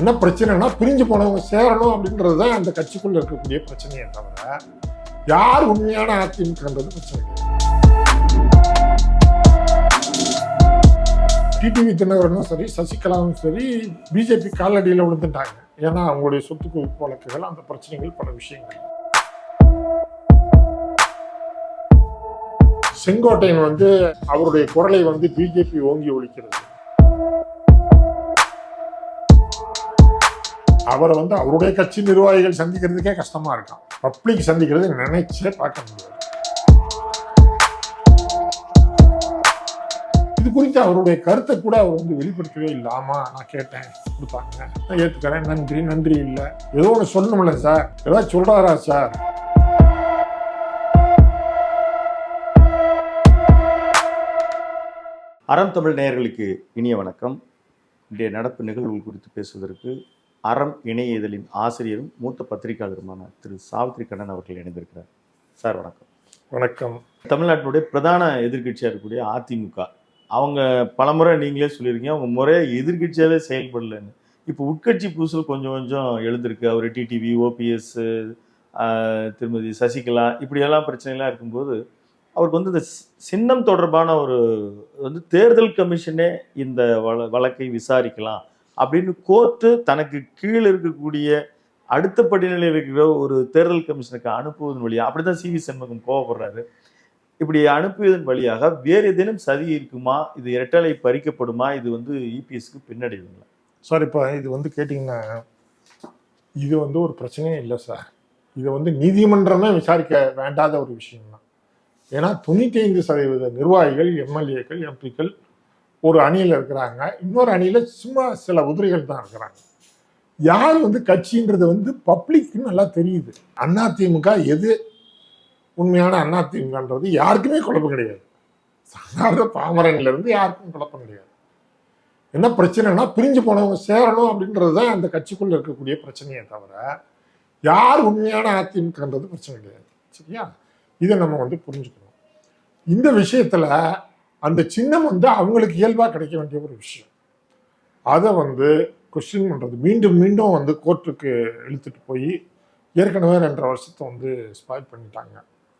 என்ன பிரச்சனைனா பிரிஞ்சு போனவங்க சேரணும் அப்படின்றது தான் அந்த கட்சிக்குள்ள இருக்கக்கூடிய பிரச்சனையை தவிர யார் உண்மையான அதிமுகன்றது பிரச்சனை டிடிவி தினகரனும் சரி சசிகலாவும் சரி பிஜேபி காலடியில் விழுந்துட்டாங்க. ஏன்னா அவங்களுடைய சொத்து குவிப்பு வழக்குகள் அந்த பிரச்சனைகள் பல விஷயங்கள். செங்கோட்டையன் வந்து அவருடைய குரலை வந்து பிஜேபி ஓங்கி ஒழிக்கிறது. அவரை வந்து அவருடைய கட்சி நிர்வாகிகள் சந்திக்கிறதுக்கே கஷ்டமா இருக்கான். பப்ளிக் சந்திக்கிறது நினைச்சே பார்க்க முடியாது. இது குறித்து அவருடைய கருத்தை கூட அவர் வந்து வெளிப்படுத்தவே இல்லாம நான் கேட்டேன். கொடுத்தாங்க. நான் ஏத்துக்கிறேன். நன்றி. நன்றி இல்லை. ஏதோ ஒன்று சொல்லணும்ல சார். ஏதாவது சொல்றாரா சார்? அறம் தமிழ் நேயர்களுக்கு இனிய வணக்கம். இன்றைய நடப்பு நிகழ்வுகள் குறித்து பேசுவதற்கு அறம் இணைய இதழின் ஆசிரியரும் மூத்த பத்திரிகையாளருமான திரு சாவித்ரி கண்ணன் அவர்கள் இணைந்திருக்கிறார். சார் வணக்கம். வணக்கம். தமிழ்நாட்டினுடைய பிரதான எதிர்க்கட்சியாக இருக்கக்கூடிய அதிமுக. அவங்க பலமுறை நீங்களே சொல்லியிருக்கீங்க அவங்க முறையாக எதிர்க்கட்சியாகவே செயல்படலைன்னு. இப்போ உட்கட்சி பூசல் கொஞ்சம் கொஞ்சம் எழுந்திருக்கு. அவர் டிடிவி ஓபிஎஸ் திருமதி சசிகலா இப்படியெல்லாம் பிரச்சனைலாம் இருக்கும்போது அவருக்கு வந்து இந்த சின்னம் தொடர்பான ஒரு வந்து தேர்தல் கமிஷனே இந்த வழ வழக்கை விசாரிக்கலாம். அப்படின்னு கோர்ட்டு தனக்கு கீழே இருக்கக்கூடிய அடுத்த படிநிலையில் இருக்கிற ஒரு தேர்தல் கமிஷனுக்கு அனுப்புவதன் வழியாக அப்படிதான் சி வி சண்முகம் கோவப்படுறாரு. இப்படி அனுப்பியதன் வழியாக வேறு ஏதேனும் சதி இருக்குமா? இது இரட்டலை பறிக்கப்படுமா? இது வந்து இபிஎஸ்க்கு பின்னடைவுங்களா சார் இப்போ இது வந்து கேட்டிங்கன்னா இது வந்து ஒரு பிரச்சனையே இல்லை சார். இது வந்து நீதிமன்றமே விசாரிக்க வேண்டாத ஒரு விஷயம் தான் ஏன்னா தொண்ணூற்றி ஐந்து சதவீத நிர்வாகிகள் எம்எல்ஏக்கள் எம்பிக்கள் ஒரு அணியில் இருக்கிறாங்க. இன்னொரு அணியில் சும்மா சில உதிரிகள் தான் இருக்கிறாங்க. யார் வந்து கட்சின்றது வந்து பப்ளிக்கு நல்லா தெரியுது. அதிமுக எது? உண்மையான அதிமுகன்றது யாருக்குமே குழப்பம் கிடையாது. சாதாரண பாமரன்லேருந்து யாருக்கும் குழப்பம் கிடையாது. என்ன பிரச்சனைனா பிரிஞ்சு போனவங்க சேரணும் அப்படின்றது தான் அந்த கட்சிக்குள்ளே இருக்கக்கூடிய பிரச்சனையே தவிர யார் உண்மையான அதிமுகன்றது பிரச்சனை கிடையாது. சரியா? இதை நம்ம வந்து புரிஞ்சுக்கணும். இந்த விஷயத்தில் அந்த சின்னம் வந்து அவங்களுக்கு இயல்பாக கிடைக்க வேண்டிய ஒரு விஷயம். அதை வந்து கொஸ்டின் பண்ணுறது மீண்டும் மீண்டும் வந்து கோர்ட்டுக்கு இழுத்துட்டு போய் ஏற்கனவே ரெண்டரை வருஷத்தை வந்து ஸ்பாயில் பண்ணிட்டாங்க.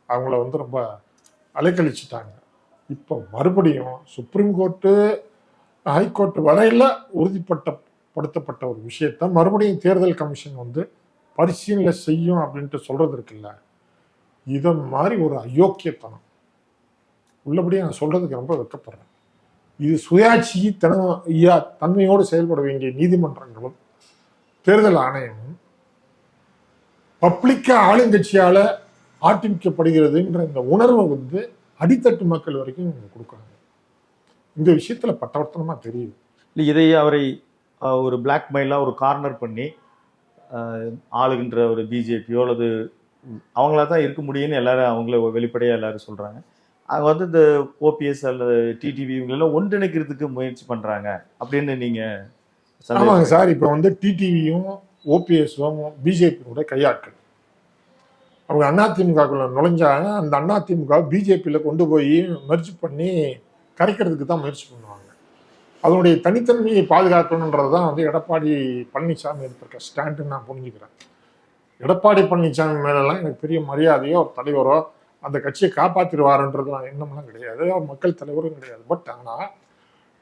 அவங்கள வந்து ரொம்ப அலைக்கழிச்சிட்டாங்க. இப்போ மறுபடியும் சுப்ரீம் கோர்ட்டு ஹைகோர்ட் வரையில் உறுதிப்பட்ட படுத்தப்பட்ட ஒரு விஷயத்த மறுபடியும் தேர்தல் கமிஷன் வந்து பரிசீலனை செய்யும் அப்படின்ட்டு சொல்கிறது இருக்குல்ல? இதை மாதிரி ஒரு அயோக்கியத்தனம். உள்ளபடியே நான் சொல்றதுக்கு ரொம்ப வெட்கப்படுறேன். இது சுயாட்சி தன ஐயா தன்மையோடு செயல்பட வேண்டிய நீதிமன்றங்களும் தேர்தல் ஆணையமும் பப்ளிக்கா ஆளுங்கட்சியால் ஆட்டிமிக்கப்படுகிறதுன்ற இந்த உணர்வை வந்து அடித்தட்டு மக்கள் வரைக்கும் கொடுக்குறாங்க. இந்த விஷயத்தில் பட்டவர்த்தனமாக தெரியுது. இல்லை இதை அவரை ஒரு பிளாக்மெயிலாக ஒரு கார்னர் பண்ணி ஆளுகின்ற ஒரு பிஜேபியோ அல்லது அவங்களா தான் இருக்க முடியும்னு எல்லாரும் அவங்கள வெளிப்படையாக எல்லாரும் சொல்கிறாங்க அங்கே வந்து இந்த ஓபிஎஸ் அல்லது டிடிவி இவங்களெல்லாம் ஒன்றிணைக்கிறதுக்கு முயற்சி பண்ணுறாங்க அப்படின்னு நீங்கள் ஆமாங்க சார் இப்போ வந்து டிடிவியும் ஓபிஎஸும் பிஜேபியோட கையாட்கள். அவங்க அதிமுகக்குள்ள நுழைஞ்சாங்க அந்த அதிமுக பிஜேபியில் கொண்டு போய் மெர்ஜ் பண்ணி கரைக்கிறதுக்கு தான் முயற்சி பண்ணுவாங்க. அதனுடைய தனித்தன்மையை பாதுகாக்கணுன்றது தான் வந்து எடப்பாடி பழனிசாமி எடுத்திருக்க ஸ்டாண்டுன்னு நான் புரிஞ்சுக்கிறேன். எடப்பாடி பழனிசாமி மேலெல்லாம் எனக்கு பெரிய மரியாதையோ ஒரு தலைவரோ அந்த கட்சியை காப்பாற்றிடுவாருன்றது எண்ணம்லாம் கிடையாது. அவர் மக்கள் தலைவரும் கிடையாது. பட் ஆனால்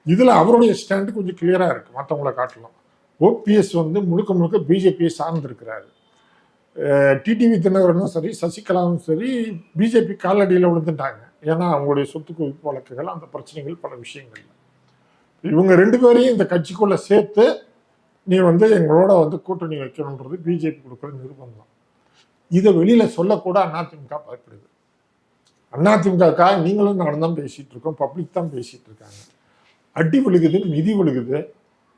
இதில் அவருடைய ஸ்டாண்டு கொஞ்சம் கிளியராக இருக்குது மற்றவங்கள காட்டலாம். ஓபிஎஸ் வந்து முழுக்க முழுக்க பிஜேபியை சார்ந்திருக்கிறாரு. டிடிவி தினகரனும் சரி சசிகலாவும் சரி பிஜேபி காலடியில் விழுந்துட்டாங்க. ஏன்னா அவங்களுடைய சொத்து குவிப்பு வழக்குகள் அந்த பிரச்சனைகள் பல விஷயங்கள் இவங்க ரெண்டு பேரையும் இந்த கட்சிக்குள்ள சேர்த்து நீ வந்து எங்களோட வந்து கூட்டணி வைக்கணுன்றது பிஜேபி கொடுக்குற நிர்பந்தம் இதை வெளியில சொல்லக்கூட அதிமுக பயப்படுது. அதிமுகக்கா நீங்களும் நானும் தான் பேசிட்டு இருக்கோம். பப்ளிக் தான் பேசிட்டு இருக்காங்க. அடி விழுகுது மிதி விழுகுது.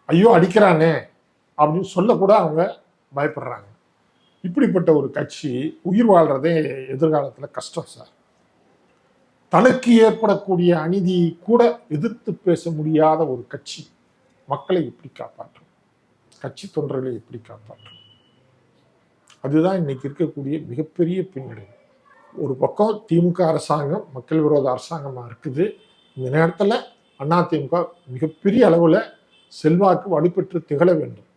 ஐயோ அடிக்கிறானே அப்படின்னு சொல்லக்கூட அவங்க பயப்படுறாங்க. இப்படிப்பட்ட ஒரு கட்சி உயிர் வாழ்றதே எதிர்காலத்தில் கஷ்டம் சார். தனக்கு ஏற்படக்கூடிய அநீதி கூட எதிர்த்து பேச முடியாத ஒரு கட்சி மக்களை எப்படி காப்பாற்றும்? கட்சி தொண்டர்களை எப்படி காப்பாற்றும்? அதுதான் இன்னைக்கு இருக்கக்கூடிய மிகப்பெரிய பின்னடைவு. ஒரு பக்கம் திமுக அரசாங்கம் மக்கள் விரோத அரசாங்கமாக இருக்குது. இந்த நேரத்தில் அதிமுக மிகப்பெரிய அளவில் செல்வாக்கு வலுப்பெற்று திகழ வேண்டும்.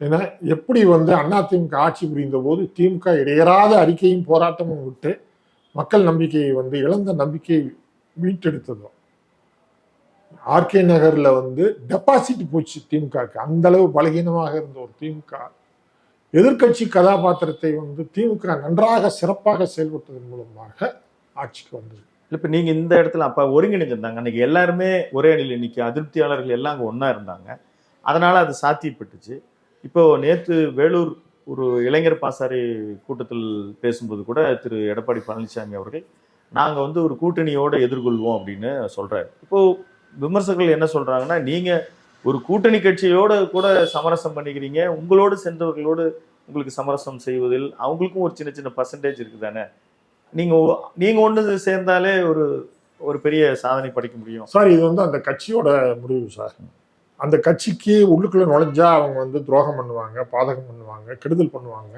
ஏன்னா எப்படி வந்து அதிமுக ஆட்சி புரிந்த போது திமுக இடையறாத அறிக்கையும் போராட்டமும் விட்டு மக்கள் நம்பிக்கையை வந்து இழந்த நம்பிக்கையை மீட்டெடுத்ததோ? ஆர்கே நகரில் வந்து டெபாசிட் போச்சு திமுகக்கு. அந்த அளவு பலகீனமாக இருந்த ஒரு திமுக எதிர்க்கட்சி கதாபாத்திரத்தை வந்து திமுக நன்றாக சிறப்பாக செயல்பட்டதன் மூலமாக ஆட்சிக்கு வந்தது. இப்போ நீங்கள் இந்த இடத்துல அப்போ ஒருங்கிணைஞ்சிருந்தாங்க அன்னைக்கு எல்லாருமே ஒரே அணியில் இன்னைக்கு அதிருப்தியாளர்கள் எல்லாம் அங்கே ஒன்றா இருந்தாங்க. அதனால் அது சாத்தியப்பட்டுச்சு. இப்போ நேற்று வேலூர் ஒரு இளைஞர் பாசாரி கூட்டத்தில் பேசும்போது கூட திரு எடப்பாடி பழனிசாமி அவர்கள் நாங்கள் வந்து ஒரு கூட்டணியோடு எதிர்கொள்வோம் அப்படின்னு சொல்கிறாரு இப்போது விமர்சகர்கள் என்ன சொல்கிறாங்கன்னா நீங்கள் ஒரு கூட்டணி கட்சியோட கூட சமரசம் பண்ணிக்கிறீங்க. உங்களோடு சென்றவர்களோடு உங்களுக்கு சமரசம் செய்வதில் அவங்களுக்கும் ஒரு சின்ன சின்ன பர்சன்டேஜ் இருக்குதானே? நீங்க நீங்கள் நீங்க ஒன்று சேர்ந்தாலே ஒரு ஒரு பெரிய சாதனை படைக்க முடியும். சார் இது வந்து அந்த கட்சியோட முடிவு சார். அந்த கட்சிக்கு உள்ளுக்குள்ள நுழைஞ்சா அவங்க வந்து துரோகம் பண்ணுவாங்க பாதகம் பண்ணுவாங்க கெடுதல் பண்ணுவாங்க.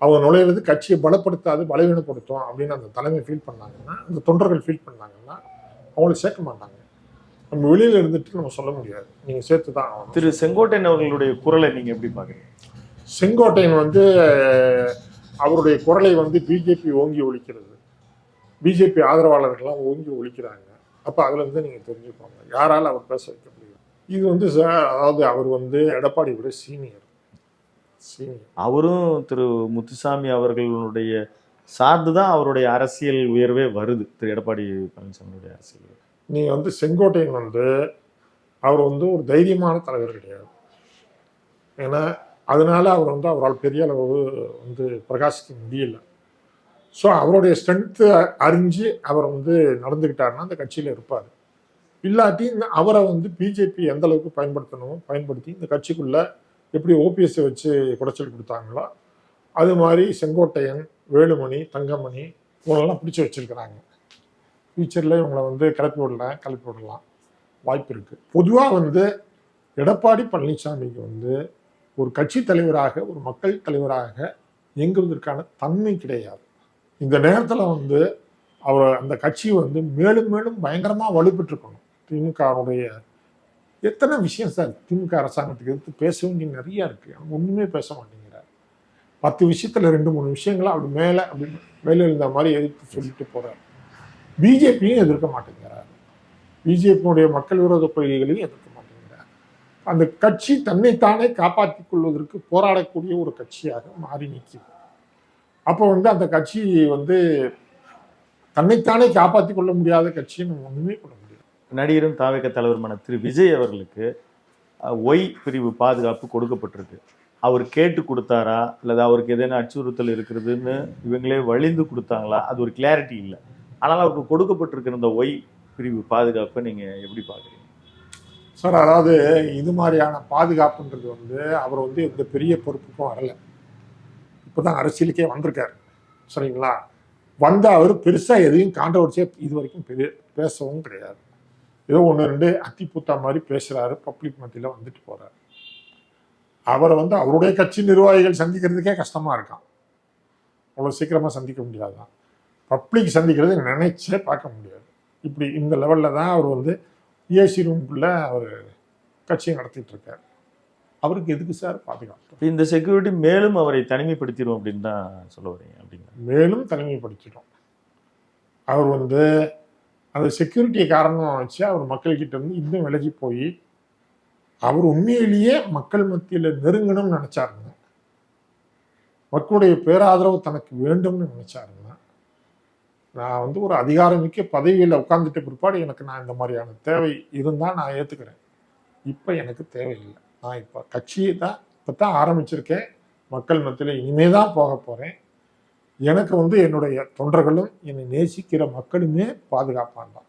அவங்க நுழையிறது கட்சியை பலப்படுத்தாது பலவீனப்படுத்தும் அப்படின்னு அந்த தலைமை ஃபீல் பண்ணாங்கன்னா அந்த தொண்டர்கள் ஃபீல் பண்ணாங்கன்னா அவங்கள சேர்க்க மாட்டாங்க. நம்ம வெளியில இருந்துட்டு நம்ம சொல்ல முடியாது. நீங்க சேர்த்து தான் திரு செங்கோட்டையன் அவர்களுடைய குரலை நீங்க எப்படி பாக்குறீங்க செங்கோட்டையன் வந்து அவருடைய குரலை வந்து பிஜேபி ஓங்கி ஒழிக்கிறது. பிஜேபி ஆதரவாளர்கள்லாம் ஓங்கி ஒழிக்கிறாங்க. அப்போ அதுல இருந்து நீங்க தெரிஞ்சுக்கோங்க. யாரால அவர் பேச வைக்க முடியும்? இது வந்து அதாவது அவர் வந்து எடப்பாடி விட சீனியர். சீனியர். அவரும் திரு முத்துசாமி அவர்களுடைய சார்ந்து தான் அவருடைய அரசியல் உயர்வே வருது. திரு எடப்பாடி பழனிசாமியுடைய அரசியல் நீங்கள் வந்து செங்கோட்டையன் வந்து அவர் வந்து ஒரு தைரியமான தலைவர் கிடையாது. ஏன்னா அதனால அவர் வந்து அவரால் பெரிய அளவு வந்து பிரகாசிக்க முடியல. ஸோ அவருடைய ஸ்ட்ரென்த்து அறிஞ்சு அவர் வந்து நடந்துக்கிட்டாருன்னா அந்த கட்சியில் இருப்பார். இல்லாட்டி இந்த அவரை வந்து பிஜேபி எந்த அளவுக்கு பயன்படுத்தணுமோ பயன்படுத்தி இந்த கட்சிக்குள்ளே எப்படி ஓபிஎஸ்ஸை வச்சு குடைச்சல் கொடுத்தாங்களோ அது மாதிரி செங்கோட்டையன் வேலுமணி தங்கமணி இவங்களெல்லாம் பிடிச்சி வச்சிருக்கிறாங்க. ஃபியூச்சரில் இவங்களை வந்து கிளப்பி விடலாம் கிளப்பி விடலாம். வாய்ப்பு இருக்குது பொதுவாக வந்து எடப்பாடி பழனிசாமிக்கு வந்து ஒரு கட்சி தலைவராக ஒரு மக்கள் தலைவராக இயங்குவதற்கான தன்மை கிடையாது. இந்த நேரத்தில் வந்து அவர் அந்த கட்சி வந்து மேலும் மேலும் பயங்கரமாக வலுப்பெற்றுக்கணும். திமுகவுடைய எத்தனை விஷயம் சார் திமுக அரசாங்கத்துக்கு எதிர்த்து பேச வேண்டிய நிறைய இருக்குது அவங்க ஒன்றுமே பேச மாட்டேங்கிறார். பத்து விஷயத்தில் ரெண்டு மூணு விஷயங்களை அப்படி மேலே அப்படி மேலே இருந்த மாதிரி எதிர்த்து சொல்லிட்டு போகிறார் பிஜேபியும் எதிர்க்க மாட்டேங்கிறார். பிஜேபியினுடைய மக்கள் விரோத கொள்கைகளையும் எதிர்க்க மாட்டேங்கிறார். அந்த கட்சி தன்னைத்தானே காப்பாற்றிக் கொள்வதற்கு போராடக்கூடிய ஒரு கட்சியாக மாறி நிற்கிது அப்போ வந்து அந்த கட்சி வந்து தன்னைத்தானே காப்பாற்றிக் கொள்ள முடியாத கட்சியை நம்ம ஒன்றுமே பண்ண முடியாது. நடிகரும் தாவக தலைவருமான திரு விஜய் அவர்களுக்கு ஒய் பிரிவு பாதுகாப்பு கொடுக்கப்பட்டிருக்கு. அவர் கேட்டு கொடுத்தாரா? அல்லது அவருக்கு எதனா அச்சுறுத்தல் இருக்கிறதுன்னு இவங்களே வழிந்து கொடுத்தாங்களா? அது ஒரு கிளாரிட்டி இல்லை. ஆனால் அவருக்கு கொடுக்கப்பட்டிருக்கிற இந்த ஒய் பிரிவு பாதுகாப்பை நீங்கள் எப்படி பார்க்குறீங்க? சார் அதாவது இது மாதிரியான பாதுகாப்புன்றது வந்து அவர் வந்து எந்த பெரிய பொறுப்புக்கும் வரலை. இப்போ தான் அரசியலுக்கே வந்திருக்காரு. சரிங்களா? வந்த அவர் பெருசாக எதையும் கான்ட்ரவர்சியாக இது வரைக்கும் பெரிய பேசவும் கிடையாது. ஏதோ ஒன்று ரெண்டு அத்திப்பூத்தா மாதிரி பேசுகிறாரு பப்ளிக் மத்தியில் வந்துட்டு போகிறாரு அவரை வந்து அவருடைய கட்சி நிர்வாகிகள் சந்திக்கிறதுக்கே கஷ்டமாக இருக்கான். அவ்வளோ சீக்கிரமாக சந்திக்க முடியாதான். பப்ளிக் சந்திக்கிறது நினைச்சே பார்க்க முடியாது. இப்படி இந்த லெவலில் தான் அவர் வந்து ஏசி ரூம்குள்ளே அவர் கட்சியை நடத்திட்டு இருக்காரு அவருக்கு எதுக்கு சார் பாதுகாப்பு? இப்ப இந்த செக்யூரிட்டி மேலும் அவரை தனிமைப்படுத்திடும் அப்படின்னு தான் சொல்ல வரீங்க அப்படிங்க மேலும் தனிமைப்படுத்திடும் அவர் வந்து அந்த செக்யூரிட்டியை காரணமாக வச்சு அவர் மக்கள்கிட்ட இருந்து இன்னும் விலகி போய் அவர் உண்மையிலேயே மக்கள் மத்தியில் நெருங்கணும்னு நினைச்சாருங்க. மக்களுடைய பேராதரவு தனக்கு வேண்டும்னு நினைச்சாருங்க. நான் வந்து ஒரு அதிகாரமிக்க பதவியில் உட்கார்ந்துட்ட பிற்பாடு எனக்கு நான் இந்த மாதிரியான தேவை இருந்தால் நான் ஏற்றுக்கிறேன் இப்போ எனக்கு தேவையில்லை. நான் இப்போ கட்சியை தான் இப்போ தான் ஆரம்பிச்சிருக்கேன். மக்கள் மத்தியில் இனிமே தான் போக போகிறேன் எனக்கு வந்து என்னுடைய தொண்டர்களும் என்னை நேசிக்கிற மக்களுமே பாதுகாப்பான் தான்.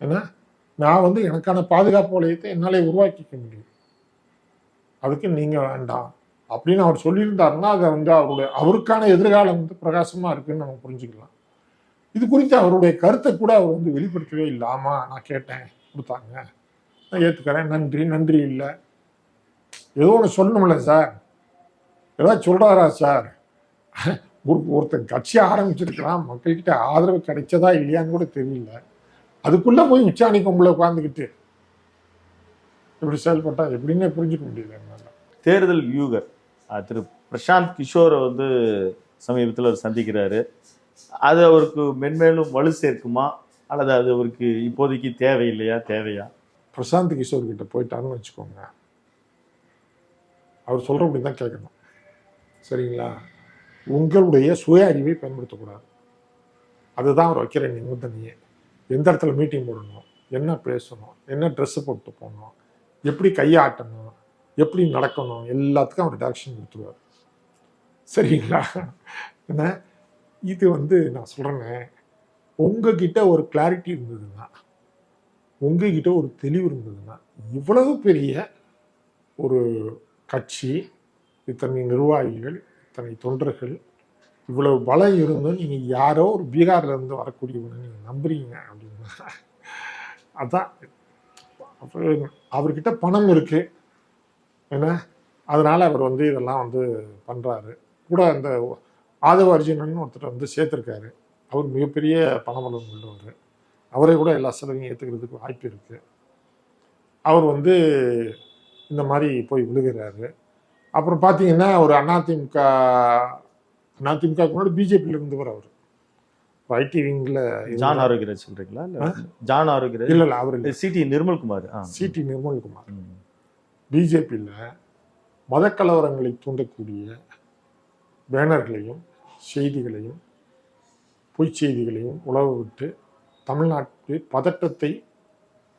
ஏன்னா நான் வந்து எனக்கான பாதுகாப்பு வளையத்தை என்னாலே உருவாக்கிக்க முடியும். அதுக்கு நீங்கள் வேண்டாம். அப்படின்னு அவர் சொல்லியிருந்தாருன்னா அதை வந்து அவருடைய அவருக்கான எதிர்காலம் வந்து பிரகாசமாக இருக்குன்னு நம்ம புரிஞ்சுக்கலாம். இது குறித்து அவருடைய கருத்தை கூட அவர் வந்து வெளிப்படுத்தவே இல்லாமல் நான் கேட்டேன் கொடுத்தாங்க. நான் ஏற்றுக்கிறேன் நன்றி. நன்றி இல்லை. ஏதோ ஒன்று சொல்லணும்ல சார். ஏதாவது சொல்கிறாரா சார்? ஒரு ஒருத்தன் கட்சி ஆரம்பிச்சிருக்கலாம் மக்கள்கிட்ட ஆதரவு கிடைச்சதா இல்லையான்னு கூட தெரியல. அதுக்குள்ளே போய் உச்சாணி கும்பல உட்காந்துக்கிட்டு இப்படி செயல்பட்டால் எப்படின்னு புரிஞ்சுக்க முடியல என்னால். தேர்தல் வியூகர் திரு பிரசாந்த் கிஷோரை வந்து சமீபத்தில் சந்திக்கிறாரு. அது அவருக்கு மென்மேலும் வலு சேர்க்குமா? அல்லது அது அவருக்கு இப்போதைக்கு தேவையில்லையா? தேவையா? பிரசாந்த் கிஷோர் கிட்ட போயிட்டாருன்னு வச்சுக்கோங்க. அவர் சொல்கிறபடி தான் கேட்கணும் சரிங்களா? உங்களுடைய சுய அறிவை பயன்படுத்தக்கூடாது. அதுதான் அவர் வைக்கிற நிபந்தனையே. எந்த இடத்துல மீட்டிங் போடணும்? என்ன பேசணும்? என்ன ட்ரெஸ்ஸு போட்டு போகணும்? எப்படி கையாட்டணும்? எப்படி நடக்கணும்? எல்லாத்துக்கும் அவர் டேரக்ஷன் கொடுத்துருவார். சரிங்களா? என்ன? இது வந்து நான் சொல்கிறேனே உங்ககிட்ட ஒரு கிளாரிட்டி இருந்ததுன்னா உங்ககிட்ட ஒரு தெளிவு இருந்ததுன்னா இவ்வளவு பெரிய ஒரு கட்சி இத்தனை நிர்வாகிகள் இத்தனை தொண்டர்கள் இவ்வளவு பலம் இருந்தும் நீங்கள் யாரோ ஒரு பீகாரில் இருந்து வரக்கூடியவனை நீங்கள் நம்புறீங்க அப்படின்னா அதான். அவர்கிட்ட பணம் இருக்கு. என்ன? அதனால அவர் வந்து இதெல்லாம் வந்து பண்ணுறாரு கூட அந்த ஆதவ அர்ஜுனன் ஒருத்தர் வந்து சேர்த்துருக்காரு. அவர் மிகப்பெரிய பணபலம் உள்ளவர். அவரே கூட எல்லா செலவையும் ஏற்றுக்கிறதுக்கு வாய்ப்பு இருக்கு. அவர் வந்து இந்த மாதிரி போய் விழுகிறாரு. அப்புறம் பார்த்தீங்கன்னா ஒரு அதிமுக அதிமுக முன்னாடி பிஜேபியில் இருந்தவர் அவர். ஐடி விங்கில் ஜான் ஆரோக்கியராஜ் சொல்றீங்களா? இல்ல ஜான் ஆரோக்கியராஜ்? இல்லை இல்லை அவர் சிடி நிர்மல்குமார். சிடி நிர்மல்குமார். பிஜேபியில் மதக்கலவரங்களை தூண்டக்கூடிய பேனர்களையும் செய்திகளையும் பொய்ச் செய்திகளையும் உழவு விட்டு தமிழ்நாட்டு பதட்டத்தை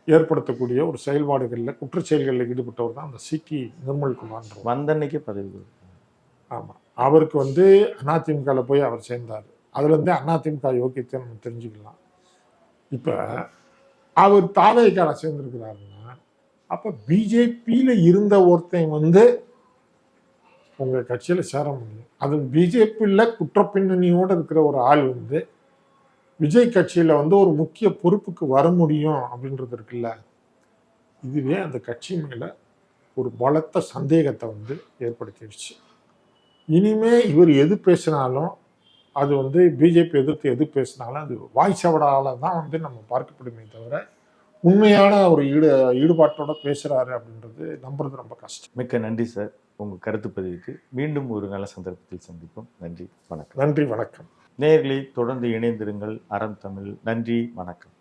ஏற்படுத்தக்கூடிய ஒரு செயல்பாடுகளில் குற்றச் செயல்களில் ஈடுபட்டவர் தான் அந்த சிடி நிர்மல்குமார்ன்றவர் வந்த அன்னைக்கே பதவி. ஆமாம் அவருக்கு வந்து அதிமுகவில் போய் அவர் சேர்ந்தார். அதுலேருந்தே அதிமுக யோக்கியத்தை நம்ம தெரிஞ்சுக்கலாம். இப்போ அவர் தாவேக்கார சேர்ந்துருக்கிறாருன்னா அப்போ பிஜேபியில் இருந்த ஒருத்தன் வந்து உங்கள் கட்சியில் சேர முடியும் அது பிஜேபியில் குற்றப்பின்னணியோடு இருக்கிற ஒரு ஆள் வந்து விஜய் கட்சியில் வந்து ஒரு முக்கிய பொறுப்புக்கு வர முடியும் அப்படின்றது இருக்குல்ல? இதுவே அந்த கட்சி மேலே ஒரு பலத்த சந்தேகத்தை வந்து ஏற்படுத்திடுச்சு. இனிமே இவர் எது பேசினாலும் அது வந்து பிஜேபி எதிர்த்து எது பேசினாலும் அது வாய் தான் வந்து நம்ம பார்க்கப்படுமே தவிர உண்மையான ஒரு ஈடு ஈடுபாட்டோட பேசுறாரு அப்படின்றது நம்புறது ரொம்ப கஷ்டம். மிக்க நன்றி சார். உங்க கருத்து பதிவுக்கு மீண்டும் ஒரு நல்ல சந்தர்ப்பத்தில் சந்திப்போம். நன்றி வணக்கம். நன்றி வணக்கம். நேயர்களே தொடர்ந்து இணைந்திருங்கள். அறம் தமிழ். நன்றி வணக்கம்.